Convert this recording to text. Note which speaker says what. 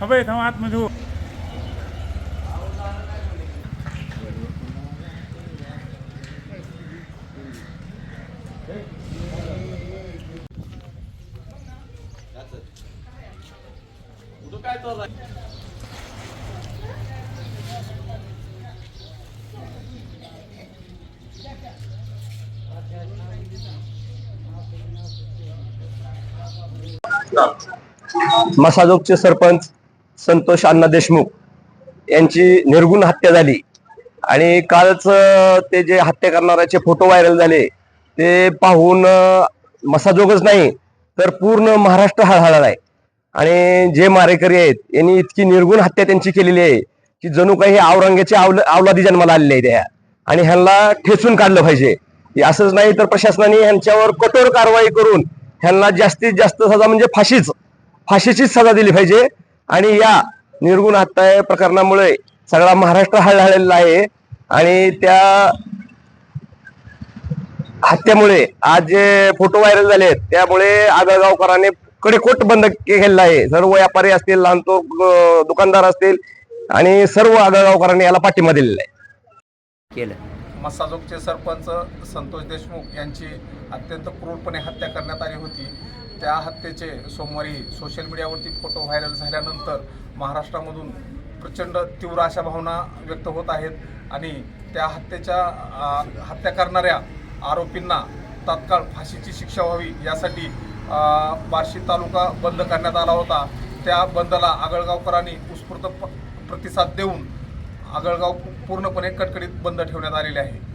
Speaker 1: हवंय थांब आतमध्ये हो
Speaker 2: मसाजोगचे सरपंच संतोष अण्णा देशमुख यांची निर्गुण हत्या झाली. आणि कालच ते जे हत्या करणाऱ्याचे फोटो व्हायरल झाले ते पाहून मसाजोगच नाही तर पूर्ण महाराष्ट्र हळहळला आहे. आणि जे मारेकरी आहेत यांनी इतकी निर्गुण हत्या त्यांची केलेली आहे की जणू काही हे औरंगेचे आवल अवलादी जन्माला आलेले आहे त्या. आणि ह्यांना ठेचून काढलं पाहिजे. असंच नाही तर प्रशासनाने ह्यांच्यावर कठोर कारवाई करून ह्यांना जास्तीत जास्त सजा म्हणजे फाशीच फाशीचीच सजा दिली पाहिजे. आणि या निर्गुण हत्या प्रकरणामुळे सगळा महाराष्ट्र हळहळलेला आहे. आणि त्या हत्येमुळे आज जे फोटो व्हायरल झाले आहेत त्यामुळे आगळगावकरांनी कडेकोट बंद केलेला आहे. सर्व व्यापारी असतील लहान तो दुकानदार असतील आणि सर्व आगळगावकरांनी याला पाठिंबा दिलेला आहे.
Speaker 3: केलं.
Speaker 4: मस्साजोगचे सरपंच संतोष देशमुख यांची अत्यंत क्रूरपणे हत्या करण्यात आली होती. त्या हत्येचे सोमवारी सोशल मीडियावरती फोटो व्हायरल झाल्यानंतर महाराष्ट्रामधून प्रचंड तीव्र अशा भावना व्यक्त होत आहेत आणि त्या हत्येच्या हत्या करणाऱ्या आरोपींना तात्काळ फाशीची शिक्षा व्हावी यासाठी बार्शी तालुका बंद करण्यात आला होता. त्या बंदला आगळगावकरांनी उत्स्फूर्त प- प्रतिसाद देऊन आगळगाव पूर्णपणे कडकडीत बंद ठेवण्यात आलेले आहे.